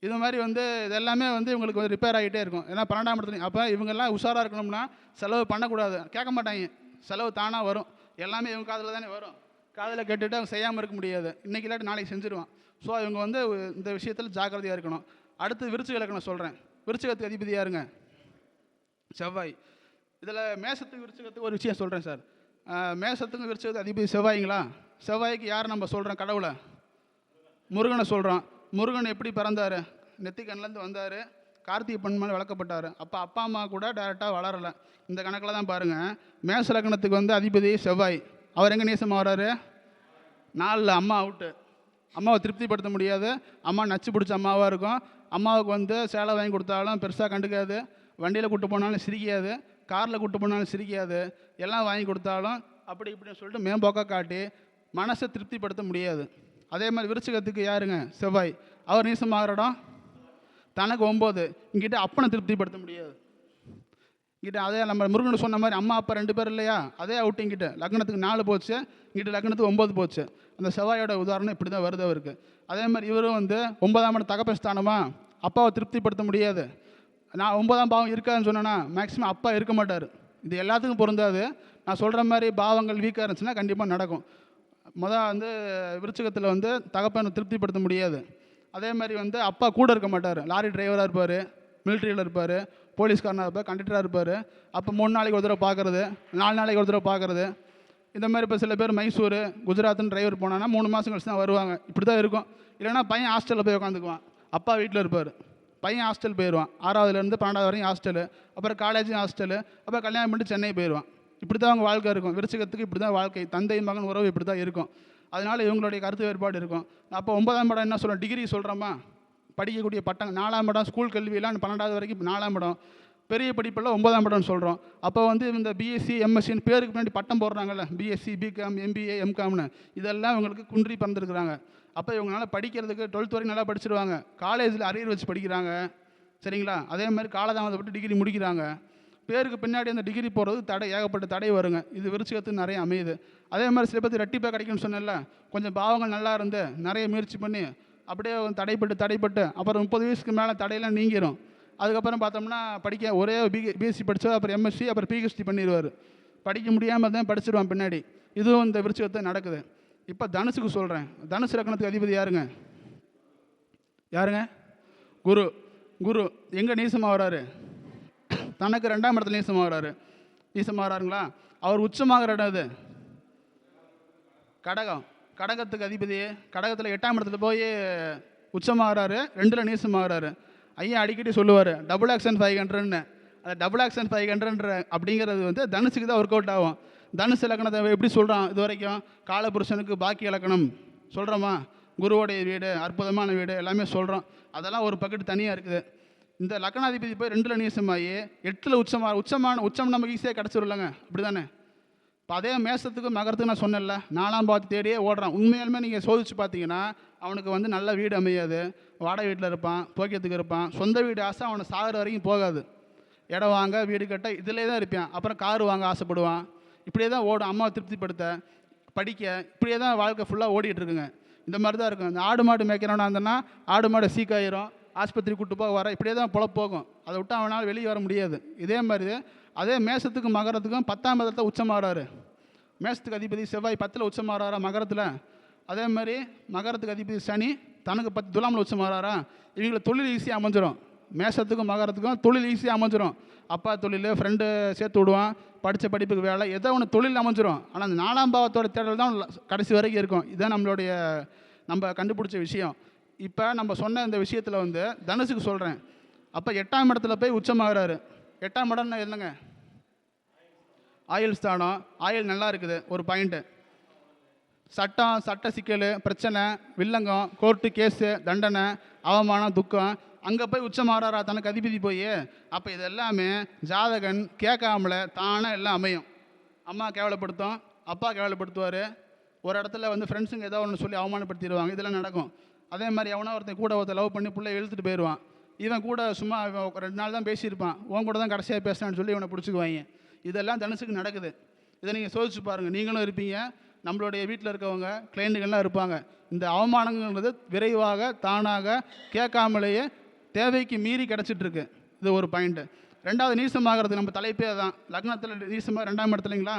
இது மாதிரி வந்து இதெல்லாமே வந்து இவங்களுக்கு வந்து ரிப்பேர் ஆகிட்டே இருக்கும். ஏன்னா பன்னெண்டாம் இடத்துல அப்போ இவங்கெல்லாம் உஷாராக இருக்கணும்னா செலவு பண்ணக்கூடாது. கேட்க மாட்டாங்க. செலவு தானாக வரும். எல்லாமே இவங்க காதில் தானே வரும். காதில் கேட்டுட்டு அவங்க செய்யாமல் இருக்க முடியாது. இன்றைக்கி இல்லாட்டி நாளைக்கு செஞ்சுருவான். ஸோ இவங்க வந்து இந்த விஷயத்தில் ஜாக்கிரதையாக இருக்கணும். அடுத்து விருச்சிக இலக்கணம் சொல்கிறேன் விருச்சிகத்துக்கு அதிபதி யாருங்க செவ்வாய். இதில் மேசத்துக்கு விருச்சிகத்துக்கு ஒரு விஷயம் சொல்கிறேன் சார். மேசத்துக்கும் விரிச்சது அதிபதி செவ்வாய்ங்களா? செவ்வாய்க்கு யார் நம்ம சொல்கிறோம் கடவுளை? முருகனை சொல்கிறோம் முருகன் எப்படி பிறந்தார்? நெத்திக்கண்லேருந்து வந்தார். கார்த்திகை பெண்மணி வளர்க்கப்பட்டார். அப்போ அப்பா அம்மா கூட டேரெக்டாக வளரலை. இந்த கணக்கில் தான் பாருங்கள் மேச லக்னத்துக்கு வந்து அதிபதி செவ்வாய். அவர் எங்கே நேசமாக வர்றாரு நாலில் அம்மா அவுட்டு அம்மாவை திருப்திப்படுத்த முடியாது. அம்மா நச்சு பிடிச்ச அம்மாவாக இருக்கும். அம்மாவுக்கு வந்து சேலை வாங்கி கொடுத்தாலும் பெருசாக கண்டுக்காது. வண்டியில் கூட்டு போனாலும் சிரிக்காது. காரில் கூட்டு போனாலும் சிரிக்காது. எல்லாம் வாங்கி கொடுத்தாலும் அப்படி இப்படின்னு சொல்லிட்டு மேம்போக்காக காட்டி மனசை திருப்திப்படுத்த முடியாது. அதே மாதிரி விருச்சிகத்துக்கு யாருங்க? செவ்வாய். அவர் நீசமாகிற இடம் தனக்கு ஒம்பது. இங்கிட்ட அப்பனை திருப்திப்படுத்த முடியாது. இங்கிட்ட அதே நம்ம முருகன் சொன்ன மாதிரி அம்மா அப்பா ரெண்டு பேர் இல்லையா? அதே அவுட்டு இங்கிட்ட. லக்னத்துக்கு நாலு போச்சு. இங்கிட்ட லக்னத்துக்கு ஒம்பது போச்சு. அந்த செவ்வாயோட உதாரணம் இப்படி தான் வருது அவருக்கு. அதே மாதிரி இவரும் வந்து ஒன்பதாம் இடம் தகப்பஸ்தானமா அப்பாவை திருப்திப்படுத்த முடியாது. நான் ஒன்பதாம் பாவம் இருக்காதுன்னு சொன்னேன்னா மேக்ஸிமம் அப்பா இருக்க மாட்டார். இது எல்லாத்துக்கும் பொருந்தாது. நான் சொல்கிற மாதிரி பாவங்கள் வீக்காக இருந்துச்சுன்னா கண்டிப்பாக நடக்கும். மொதல் வந்து விருச்சகத்தில் வந்து தகப்பனை திருப்திப்படுத்த முடியாது. அதே மாதிரி வந்து அப்பா கூட இருக்க மாட்டார். லாரி டிரைவராக இருப்பார் மிலிட்ரியில் இருப்பார் போலீஸ்காரனாக இருப்பார் கண்டக்டராக இருப்பார். அப்போ மூணு நாளைக்கு ஒரு தடவை பார்க்குறது நாலு நாளைக்கு ஒரு தடவை பார்க்குறது இந்த மாதிரி இப்போ சில பேர் மைசூர் குஜராத்னு டிரைவர் போனான்னா மூணு மாதம் கழிச்சு தான் வருவாங்க. இப்படி தான் இருக்கும். இல்லைன்னா பையன் ஹாஸ்டலில் போய் உட்காந்துக்குவான். அப்பா வீட்டில் இருப்பார். பையன் ஹாஸ்டல் போயிடுவான் ஆறாவதுலேருந்து பன்னெண்டாவது வரையும் ஹாஸ்டலு அப்புறம் காலேஜ் ஹாஸ்டலு அப்புறம் கல்யாணம் பண்ணிட்டு சென்னை போயிடுவான் இப்படி தான் அவங்க வாழ்க்கை இருக்கும். விருச்சிகத்துக்கு இப்படி தான் வாழ்க்கை. தந்தை மகன் உறவு இப்படி தான் இருக்கும். அதனால் இவங்களுடைய கருத்து வேறுபாடு இருக்கும். அப்போ ஒன்பதாம் படம் என்ன சொல்கிறோம் டிகிரி சொல்கிறோமா படிக்கக்கூடிய பட்டம். நாலாம் படம் ஸ்கூல் கல்வியெல்லாம் பன்னெண்டாவது வரைக்கும் நாலாம் படம் பெரிய படிப்பில் ஒன்பதாம் இடம்னு சொல்கிறோம் அப்போ வந்து இந்த பிஎஸ்சி எம்எஸ்சின்னு பேருக்கு பின்னாடி பட்டம் போடுறாங்கல்ல. பிஎஸ்சி பிகாம் எம்பிஏ எம்காம்னு இதெல்லாம் இவங்களுக்கு குன்றி பறந்துருக்குறாங்க. அப்போ இவங்களால படிக்கிறதுக்கு டுவெல்த் வரைக்கும் நல்லா படிச்சிருவாங்க. காலேஜில் அரியர் வச்சு படிக்கிறாங்க. சரிங்களா? அதே மாதிரி காலதாமதப்பட்டு டிகிரி முடிக்கிறாங்க. பேருக்கு பின்னாடி அந்த டிகிரி போகிறது தடை ஏகப்பட்ட தடை வருங்க. இது விருச்சிகத்துக்கு நிறைய அமையுது. அதே மாதிரி சில பேர் ரெட்டிப்பாக கிடைக்கும்னு சொன்னல கொஞ்சம் பாவங்கள் நல்லா இருந்து நிறைய முயற்சி பண்ணி அப்படியே தடைப்பட்டு தடைப்பட்டு அப்புறம் முப்பது வயசுக்கு மேலே தடையெல்லாம் நீங்கிரும். அதுக்கப்புறம் பார்த்தோம்னா படிக்க ஒரே பி பிஎஸ்சி படித்தா அப்புறம் எம்எஸ்சி அப்புறம் பிஹெச்டி பண்ணிடுவார். படிக்க முடியாமல் தான் படிச்சிருவான் பின்னாடி. இதுவும் இந்த விருச்சிகத்தை நடக்குது. இப்போ தனுசுக்கு சொல்கிறேன் தனுசு ரக்கணத்துக்கு அதிபதி யாருங்க? யாருங்க? குரு. குரு எங்கே நீசமாக வராரு? தனக்கு ரெண்டாம் இடத்துல நீசமாக வராரு. நீசமாக வராருங்களா? அவர் உச்சமாகிற இடம் இது கடகம். கடகத்துக்கு அதிபதி. கடகத்தில் எட்டாம் இடத்துல போய் உச்சமாகறாரு. ரெண்டில் நீசமாகறாரு ஐயா அடிக்கடி சொல்லுவார் டபுள் ஆக்ஷன் ஃபைவ் ஹண்ட்ரட்னு அந்த டபுள் ஆக்ஷன் ஃபைவ் ஹண்ட்ரட்ன்ற அப்படிங்கிறது வந்து தனுஷுக்கு தான் ஒர்க் அவுட் ஆகும். தனுஷ் இலக்கணத்தை எப்படி சொல்கிறான் இது வரைக்கும் காலபுருஷனுக்கு பாக்கி இலக்கணம் சொல்கிறோமா குருவோடைய வீடு அற்புதமான வீடு எல்லாமே சொல்கிறோம் அதெல்லாம் ஒரு பக்கெட் தனியாக இருக்குது. இந்த லக்னாதிபதி போய் ரெண்டில் நீசமாகி எட்டில் உச்சமாக உச்சமான உச்சம் நமக்கு ஈஸியாக கிடச்சிருலங்க அப்படி தானே இப்போ அதே மேசத்துக்கு மகரத்துக்கு நான் சொன்னேன்ல நாலாம் பாத்து தேடியே ஓடுறான். உண்மையாலுமே நீங்கள் சோதிச்சு பார்த்தீங்கன்னா அவனுக்கு வந்து நல்ல வீடு அமையாது. வாடகை வீட்டில் இருப்பான் போக்கியத்துக்கு இருப்பான். சொந்த வீடு ஆசை அவனை சாகிற வரைக்கும் போகாது. இடம் வாங்க வீடு கட்ட இதிலே தான் இருப்பான் அப்புறம் கார் வாங்க ஆசைப்படுவான். இப்படியே தான் ஓடும். அம்மாவை திருப்திப்படுத்த படிக்க இப்படியே தான் வாழ்க்கை ஃபுல்லாக ஓடிகிட்டு இருக்குங்க. இந்த மாதிரி தான் இருக்கும். இந்த ஆடு மாடு மேய்க்கிறவனா இருந்தனா ஆடு மாடு சீக்காயிரும் ஆஸ்பத்திரி கூட்டு போக வர இப்படியே தான் பொழப்பு போகும். அதை விட்டு அவனால் வெளியே வர முடியாது. இதே மாதிரி அதே மேசத்துக்கும் மகரத்துக்கும் பத்தாம் பதத்தில் உச்சமாகறாரு மேசத்துக்கு அதிபதி செவ்வாய் பத்தில் உச்சமாகறாரா மகரத்தில்? அதே மாதிரி மகரத்துக்கு அதிபதி சனி தனக்கு பத்து துலாமில் உச்சமாகறாரா இவங்களை தொழில் ஈஸியாக அமைஞ்சிரும். மேசத்துக்கும் மகரத்துக்கும் தொழில் ஈஸியாக அமைஞ்சிரும். அப்பா தொழில் ஃப்ரெண்டு சேர்த்து விடுவான் படித்த படிப்புக்கு வேலை ஏதோ ஒன்று தொழில் அமைஞ்சிரும். ஆனால் அந்த நாலாம் பாவத்தோட தேடல் தான் கடைசி வரைக்கும் இருக்கும். இதுதான் நம்மளுடைய நம்ம கண்டுபிடிச்ச விஷயம். இப்போ நம்ம சொன்ன இந்த விஷயத்தில் வந்து தனுசுக்கு சொல்கிறேன் அப்போ எட்டாம் இடத்துல போய் உச்சமாகறாரு. எட்டாம் இடம்னா என்னங்க? ஆயில் ஸ்தானம். ஆயில் நல்லா இருக்குது. ஒரு பாயிண்ட்டு சட்டம் சட்ட சிக்கல் பிரச்சனை வில்லங்கம் கோர்ட்டு கேஸு தண்டனை அவமானம் துக்கம் அங்கே போய் உச்சமாறாரா? தனக்கு அதிபதி போய். அப்போ இது எல்லாமே ஜாதகன் கேட்காமல தானாக எல்லாம் அமையும். அம்மா கேவலப்படுத்தும் அப்பா கேவலப்படுத்துவார். ஒரு இடத்துல வந்து ஃப்ரெண்ட்ஸுங்க ஏதோ ஒன்று சொல்லி அவமானப்படுத்திடுவாங்க. இதெல்லாம் நடக்கும். அதே மாதிரி எவனோ ஒருத்தன் கூட ஒருத்தர் லவ் பண்ணி பிள்ளை இழுத்துட்டு போயிடுவான் இவன் கூட சும்மா ஒரு ரெண்டு நாள் தான் பேசியிருப்பான். உன் கூட தான் கடைசியாக பேசுகிறான்னு சொல்லி இவனை பிடிச்சிக்குவாங்க. இதெல்லாம் தனுசுக்கு நடக்குது. இதை நீங்கள் சோதிச்சு பாருங்கள் நீங்களும் இருப்பீங்க. நம்மளுடைய வீட்டில் இருக்கவங்க கிளைண்ட்டுகள்லாம் இருப்பாங்க. இந்த அவமானங்கிறது விரைவாக தானாக கேட்காமலேயே தேவைக்கு மீறி கிடச்சிட்ருக்கு. இது ஒரு பாயிண்ட்டு ரெண்டாவது நீசமாகிறது நம்ம தலைப்பே தான் லக்னத்தில் நீசமாக ரெண்டாம் இடத்துலைங்களா?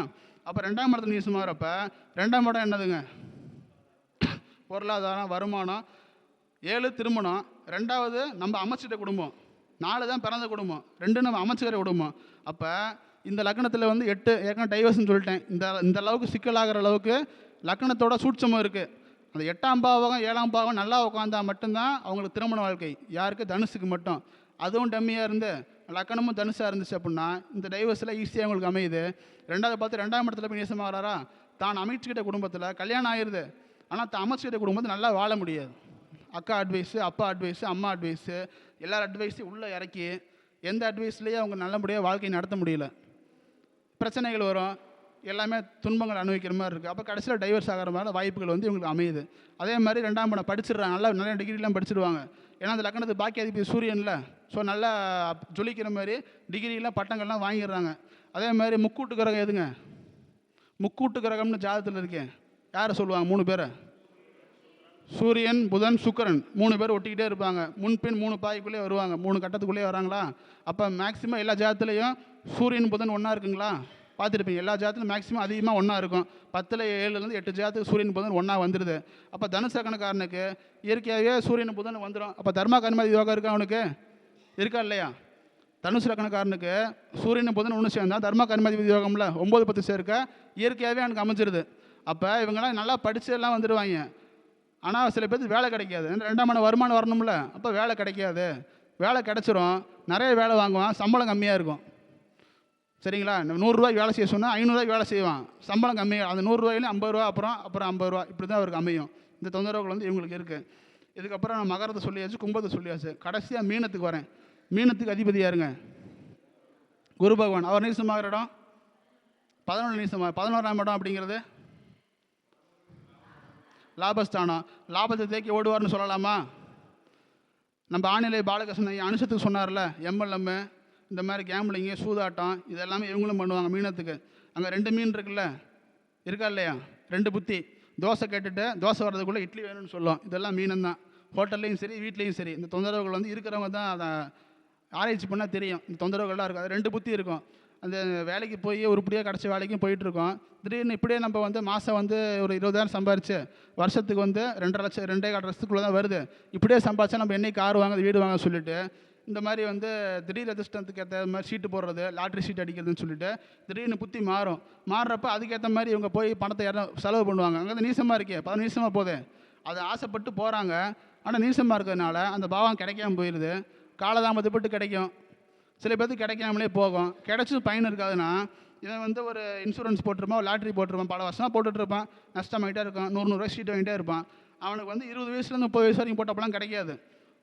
அப்போ ரெண்டாம் இடத்துல நீசமாகிறப்ப ரெண்டாம் இடம் என்னதுங்க? பொருளாதாரம் வருமானம் ஏழு திருமணம் ரெண்டாவது நம்ம அமைச்சிட்ட குடும்பம். நாலு தான் பிறந்த குடும்பம். ரெண்டு நம்ம அமைச்சுக்கிற குடும்பம். அப்போ இந்த லக்னத்தில் வந்து எட்டு ஏற்கனவே டைவர்ஸ்னு சொல்லிட்டேன். இந்த இந்த அளவுக்கு சிக்கலாகிற அளவுக்கு லக்னத்தோட சூட்சமும் இருக்குது அந்த எட்டாம் பாவகம் ஏழாம் பாவகம் நல்லா உட்காந்தா மட்டும்தான் அவங்களுக்கு திருமண வாழ்க்கை. யாருக்கு? தனுசுக்கு மட்டும். அதுவும் டம்மியாக இருந்து லக்கணமும் தனுசாக இருந்துச்சு அப்படின்னா இந்த டைவர்ஸில் ஈஸியாக அவங்களுக்கு அமையுது. ரெண்டாவது பார்த்து ரெண்டாம் இடத்துல போய் நேசமாகறாரா தான் அமைச்சுக்கிட்ட குடும்பத்தில் கல்யாணம் ஆயிடுது ஆனால் தான் அமைச்சுக்கிட்ட குடும்பத்தில் நல்லா வாழ முடியாது. அக்கா அட்வைஸு அப்பா அட்வைஸு அம்மா அட்வைஸு எல்லார் அட்வைஸையும் உள்ளே இறக்கி எந்த அட்வைஸ்லேயே அவங்க நல்லபடியாக வாழ்க்கையை நடத்த முடியல. பிரச்சனைகள் வரும். எல்லாமே துன்பங்கள் அனுபவிக்கிற மாதிரி இருக்குது அப்போ கடைசியில் டைவர்ஸ் ஆகிற மாதிரி வாய்ப்புகள் வந்து இவங்களுக்கு அமையுது. அதே மாதிரி ரெண்டாம் படம் படிச்சிடுறாங்க. நல்லா நல்ல டிகிரிலாம் படிச்சிடுவாங்க. ஏன்னா அந்த லக்கணத்துக்கு பாக்கி அதிபதி சூரியன்ல. ஸோ நல்லா ஜொலிக்கிற மாதிரி டிகிரிலாம் பட்டங்கள்லாம் வாங்கிடுறாங்க. அதே மாதிரி முக்கூட்டு கிரகம் எதுங்க? முக்கூட்டு கிரகம்னு ஜாதகத்தில் இருக்கேன் யாரை சொல்லுவாங்க? மூணு பேரை. சூரியன் புதன் சுக்கரன் மூணு பேர் ஒட்டிக்கிட்டே இருப்பாங்க. முன்பின் மூணு பாய்க்குள்ளே வருவாங்க. மூணு கட்டத்துக்குள்ளே வராங்களா? அப்போ மேக்ஸிமம் எல்லா ஜாதத்துலேயும் சூரியன் புதன் ஒன்றா இருக்குங்களா? பார்த்துருப்பீங்க. எல்லா ஜாதத்துலையும் மேக்ஸிமம் அதிகமாக ஒன்றா இருக்கும். பத்தில் ஏழுலேருந்து எட்டு ஜாதத்துக்கு சூரியன் புதன் ஒன்றா வந்துடுது அப்போ தனுசக்கணக்காரனுக்கு இயற்கையாகவே சூரியன் புதன் வந்துடும் அப்போ தர்மா கர்மாதி யோகா இருக்கா அவனுக்கு? இருக்கா இல்லையா? தனுசு லக்கணக்காரனுக்கு சூரியன் புதன் ஒன்று சேர்ந்தால் தர்ம கர்மாதிபதி யோகம்ல ஒம்பது பத்து சேர்க்க இயற்கையாகவே எனக்கு அமைஞ்சிருது. அப்போ இவங்கெல்லாம் நல்லா படித்து எல்லாம் வந்துடுவாங்க ஆனால் சில பேருக்கு வேலை கிடைக்காது. ரெண்டாம் மணி வருமானம் வரணும்ல. அப்போ வேலை கிடைக்காது. வேலை கிடைச்சிரும். நிறைய வேலை வாங்குவான். சம்பளம் கம்மியாக இருக்கும். சரிங்களா? நூறுரூவாய்க்கு வேலை செய்ய சொன்னால் ஐநூறுரூவாய்க்கு வேலை செய்வான். சம்பளம் கம்மியாக அந்த நூறுரூவாயிலும் ஐம்பது ரூபா அப்புறம் அப்புறம் ஐம்பது ரூபா. இப்படி தான் அவருக்கு அமையும். இந்த தொந்தரவுகள் வந்து இவங்களுக்கு இருக்குது இதுக்கப்புறம் நான் மகரத்தை சொல்லியாச்சு கும்பத்தை சொல்லியாச்சு. கடைசியாக மீனத்துக்கு வரேன். மீனத்துக்கு அதிபதி யாருங்க? குரு பகவான். அவர் நீசமாகிற இடம்? பதினொன்று நீசமாக பதினோராம் இடம் அப்படிங்கிறது? லாபஸ்தானம் லாபத்தை தேக்கி ஓடுவார்னு சொல்லலாமா? நம்ம ஆணிலை பாலகிருஷ்ணன் ஐயா அனுஷத்துக்கு சொன்னார்ல எம்எல்எம் இந்த மாதிரி கேம்பிளிங்கு சூதாட்டம் இது எல்லாமே இவங்களும் பண்ணுவாங்க மீனத்துக்கு. அங்கே ரெண்டு மீன் இருக்குல்ல? இருக்கா இல்லையா? ரெண்டு புத்தி. தோசை கேட்டுட்டு தோசை வர்றதுக்குள்ளே இட்லி வேணும்னு சொல்லுவோம். இதெல்லாம் மீனம் தான் ஹோட்டல்லையும் சரி வீட்லேயும் சரி. இந்த தொந்தரவுகள் வந்து இருக்கிறவங்க தான் அதை ஆராய்ச்சி பண்ணால் தெரியும். இந்த தொந்தரவுகள்லாம் இருக்கும். அது ரெண்டு புத்தி இருக்கும். அந்த வேலைக்கு போய் உருப்படியாக கிடச்ச வேலைக்கும் போயிட்டுருக்கோம். திடீர்னு இப்படியே நம்ம வந்து மாதம் வந்து ஒரு இருபதாயிரம் சம்பாரிச்சு வருஷத்துக்கு வந்து ரெண்டரை லட்சம் ரெண்டே கால் லட்சத்துக்குள்ளே தான் வருது. இப்படியே சம்பாரிச்சா நம்ம என்னைக்கு கார் வாங்க வீடு வாங்க சொல்லிட்டு இந்த மாதிரி வந்து திடீர் அதிர்ஷ்டத்துக்கு ஏற்ற மாதிரி சீட்டு போடுறது லாட்ரி சீட் அடிக்கிறதுன்னு சொல்லிட்டு திடீர்னு புத்தி மாறும். மாறுறப்ப அதுக்கேற்ற மாதிரி இவங்க போய் பணத்தை யாரும் செலவு பண்ணுவாங்க. அங்கே நீசமாக இருக்கே பதினஞ்சு நீசமாக போகுது அதை ஆசைப்பட்டு போகிறாங்க ஆனால் நீசமாக இருக்கிறதுனால அந்த பாவம் கிடைக்காம போயிடுது காலதாமதப்பட்டு கிடைக்கும். சில பேர்த்துக்கு கிடைக்காமலே போகும். கிடைச்சி பயன் இருக்காதுன்னா இவன் வந்து ஒரு இன்சூரன்ஸ் போட்டிருப்பான் லாட்ரி போட்டிருப்பான் பல வருஷமாக போட்டுட்ருப்பான் நஷ்டமாகிட்டே நஷ்டமாயிட்டே இருக்கும் நூறு நூறுரூவா சீட் வாங்கிட்டே இருப்பான். அவனுக்கு வந்து இருபது வயசுலேருந்து முப்பது வயசு வரைக்கும் போட்டப்பெல்லாம் கிடைக்காது.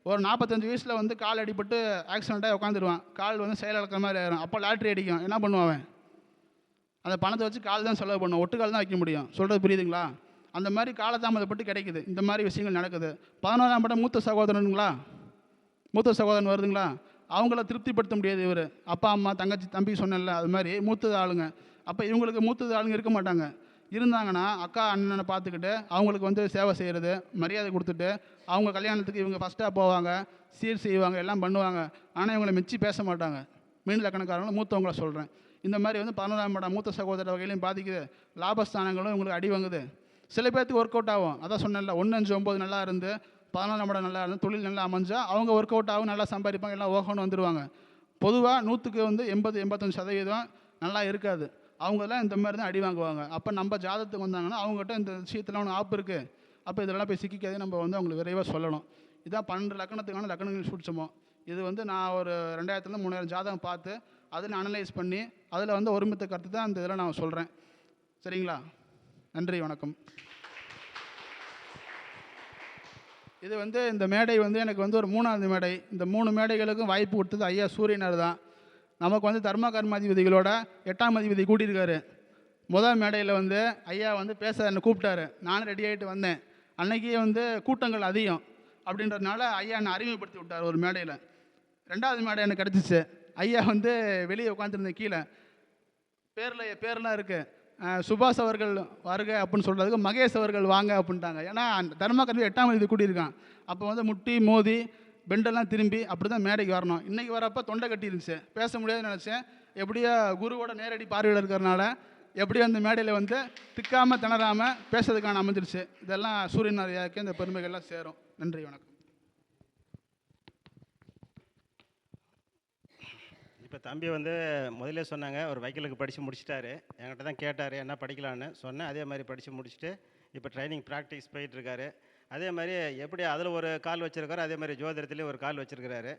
ஒரு நாற்பத்தஞ்சு வயசில் வந்து கால் அடிபட்டு ஆக்சிடெண்ட்டாக உட்காந்துருவான் கால் வந்து செயலிழக்கிற மாதிரி ஆயிரும். அப்போ லாட்ரி அடிக்கும். என்ன பண்ணுவான் அந்த பணத்தை வச்சு கால் தான் செலவு பண்ணும். ஒட்டு கால் தான் வைக்க முடியும். சொல்கிறது புரியுதுங்களா? அந்த மாதிரி காலதாமதப்பட்டு கிடைக்குது. இந்த மாதிரி விஷயங்கள் நடக்குது. பதினோராம் படம் மூத்த சகோதரனுங்களா? மூத்த சகோதரன் வருதுங்களா? அவங்கள திருப்திப்படுத்த முடியாது இவர். அப்பா அம்மா தங்கச்சி தம்பி சொன்னல அது மாதிரி மூத்தது ஆளுங்க. அப்போ இவங்களுக்கு மூத்தது ஆளுங்க இருக்க மாட்டாங்க. இருந்தாங்கன்னா அக்கா அண்ணனை பார்த்துக்கிட்டு அவங்களுக்கு வந்து சேவை செய்கிறது மரியாதை கொடுத்துட்டு அவங்க கல்யாணத்துக்கு இவங்க ஃபஸ்ட்டாக போவாங்க சீர் செய்வாங்க எல்லாம் பண்ணுவாங்க. ஆனால் இவங்களை மெச்சி பேச மாட்டாங்க. மீன் லக்கணக்காரங்களும் மூத்தவங்கள சொல்கிறேன் இந்த மாதிரி வந்து பதினோராம் படம் மூத்த சகோதர வகையிலையும் பாதிக்குது. லாபஸ்தானங்களும் இவங்களுக்கு அடி வாங்குது. சில பேர்த்துக்கு ஒர்க் அவுட் ஆகும். அதான் சொன்னல ஒன்று அஞ்சு ஒம்பது நல்லா இருந்து பதினாலு நம்மளோட நல்லா இருந்தால் தொழில் நல்லா அமைஞ்சால் அவங்க ஒர்க் அவுட் ஆகும் நல்லா சம்பாதிப்பாங்க எல்லாம் ஓகோன்னு வந்துடுவாங்க பொதுவாக நூற்றுக்கு வந்து எண்பது எண்பத்தஞ்சு சதவீதம் நல்லா இருக்காது. அவங்கெல்லாம் இந்த மாதிரி தான் அடி வாங்குவாங்க. அப்போ நம்ம ஜாதகத்துக்கு வந்தாங்கன்னா அவங்ககிட்ட இந்த விஷயத்தில் ஒன்று ஆப் இருக்குது அப்போ இதெல்லாம் போய் சிக்கிக்காதே நம்ம வந்து அவங்களுக்கு விரைவாக சொல்லணும். இதான் பன்னெண்டு லக்கணத்துக்கான லக்கணங்கள் சூட்சமோ இது வந்து நான் ஒரு ரெண்டாயிரத்துலேருந்து மூணாயிரம் ஜாதகம் பார்த்து அதில் அனலைஸ் பண்ணி அதில் வந்து ஒருமித்த கருத்து தான் அந்த இதில் நான் சொல்கிறேன் சரிங்களா? நன்றி வணக்கம். இது வந்து இந்த மேடை வந்து எனக்கு வந்து ஒரு மூணாவது மேடை. இந்த மூணு மேடைகளுக்கும் வாய்ப்பு கொடுத்தது ஐயா சூரியனர் தான். நமக்கு வந்து தர்ம கர்மாதிபதிகளோட எட்டாம் அதிபதி கூட்டியிருக்காரு. முதல் மேடையில் வந்து ஐயா வந்து பேச என்னை கூப்பிட்டாரு. நானும் ரெடி ஆகிட்டு வந்தேன். அன்னைக்கே வந்து கூட்டங்கள் அதிகம். அப்படின்றதுனால ஐயா என்னை அறிமுகப்படுத்தி விட்டார் ஒரு மேடையில். ரெண்டாவது மேடை எனக்கு கிடச்சிச்சு. ஐயா வந்து வெளியே உட்காந்துருந்தேன் கீழே. பேரில் பேர்லாம் இருக்குது சுபாஷ் அவர்கள் வருக அப்படின்னு சொல்கிறதுக்கு மகேஷ் அவர்கள் வாங்க அப்படின்ட்டாங்க. ஏன்னா தர்மகர்மி எட்டாம் தேதி கூட்டியிருக்கான் அப்போ வந்து முட்டி மோதி பெண்டெல்லாம் திரும்பி அப்படி தான் மேடைக்கு வரணும். இன்றைக்கி வரப்போ தொண்டை கட்டி இருந்துச்சு. பேச முடியாதுன்னு நினச்சேன். எப்படியோ குருவோட நேரடி பார்வையில் இருக்கிறனால எப்படியோ அந்த மேடையில் வந்து திக்காமல் திணறாமல் பேசுறதுக்கான அமைஞ்சிருச்சு. இதெல்லாம் சூரியன் ஐயாவுக்கு இந்த பெருமைகள்லாம் சேரும். நன்றி வணக்கம். இப்போ தம்பி வந்து முதல்ல சொன்னாங்க ஒரு வைக்கலுக்கு படித்து முடிச்சிட்டாரு. என்கிட்ட தான் கேட்டார் என்ன படிக்கலான்னு. சொன்னேன் அதே மாதிரி படித்து முடிச்சுட்டு இப்போ ட்ரைனிங் ப்ராக்டிஸ் போயிட்டுருக்காரு. அதே மாதிரி எப்படி அதில் ஒரு கால் வச்சுருக்காரு அதே மாதிரி ஜோதிடத்துலேயும் ஒரு கால் வச்சுருக்கிறாரு.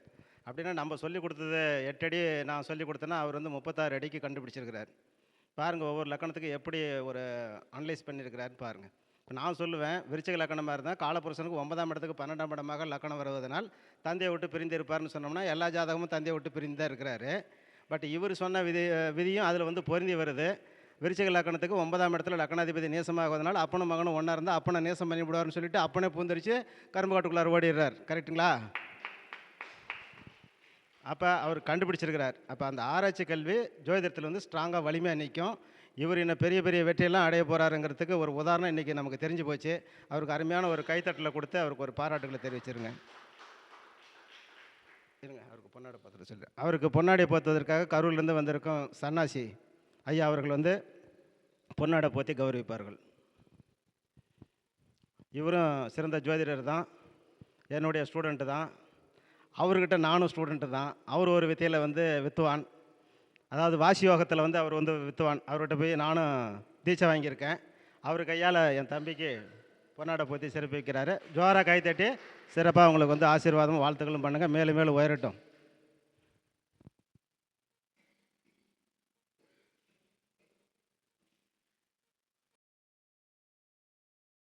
அப்படின்னா நம்ம சொல்லி கொடுத்தது எட்டடி நான் சொல்லி கொடுத்தேன்னா அவர் வந்து முப்பத்தாறு அடிக்கு கண்டுபிடிச்சிருக்கிறார். பாருங்கள் ஒவ்வொரு லக்கணத்துக்கு எப்படி ஒரு அனலைஸ் பண்ணியிருக்கிறாருன்னு பாருங்கள் இப்போ நான் சொல்லுவேன் விருச்சிக லக்கணமாக இருந்தால் காலபுருஷனுக்கு ஒன்பதாம் இடத்துக்கு பன்னெண்டாம் இடமாக லக்கணம் வருவதனால் தந்தையை விட்டு பிரிந்து இருப்பார்னு சொன்னோம்னா எல்லா ஜாதகமும் தந்தையை விட்டு பிரிந்து தான் இருக்கிறாரு. பட் இவர் சொன்ன விதி விதியும் அதில் வந்து பொருந்தி வருது. விருச்சிக லக்கணத்துக்கு ஒன்பதாம் இடத்துல லக்கணாதிபதி நேசமாகுவதனால் அப்பனும் மகனும் ஒன்றா இருந்தால் அப்பனை நேசம் பண்ணி விடுவார்னு சொல்லிட்டு அப்பனே பூந்தரிச்சு கரும்பு காட்டுக்குள்ளார ஓடிடுறார். கரெக்ட்டுங்களா? அப்போ அவர் கண்டுபிடிச்சிருக்கிறார். அப்போ அந்த ஆராய்ச்சி கல்வி ஜோதிடத்தில் வந்து ஸ்ட்ராங்காக வலிமையாக நிற்கும் இவர் இன்னும் பெரிய பெரிய வெற்றியெல்லாம் அடைய போகிறாருங்கிறதுக்கு ஒரு உதாரணம் இன்றைக்கி நமக்கு தெரிஞ்சு போச்சு. அவருக்கு அருமையான ஒரு கைத்தட்டில் கொடுத்து அவருக்கு ஒரு பாராட்டுகளை தெரிவிச்சிருங்க. இருங்க அவருக்கு பொன்னாடை பார்த்துட்டு சொல்கிறேன் அவருக்கு பொன்னாடை போத்துவதற்காக கரூர்லேருந்து வந்திருக்கும் சன்னாசி ஐயா அவர்கள் வந்து பொன்னாடை போற்றி கௌரவிப்பார்கள். இவரும் சிறந்த ஜோதிடர் தான். என்னுடைய ஸ்டூடெண்ட்டு தான். அவர்கிட்ட நானும் ஸ்டூடெண்ட்டு தான். அவர் ஒரு வித்தையில் வந்து வித்துவான். அதாவது வாசி யோகத்தில் வந்து அவர் வந்து வித்துவான். அவர்கிட்ட போய் நானும் தீட்சை வாங்கியிருக்கேன். அவர் கையால் என் தம்பிக்கு பொன்னாடை போற்றி சிறப்பிக்கிறாரு. ஜோராக கை தட்டி சிறப்பாக உங்களுக்கு வந்து ஆசீர்வாதமும் வாழ்த்துக்களும் பண்ணுங்கள் மேலும் மேலும் உயரட்டும்.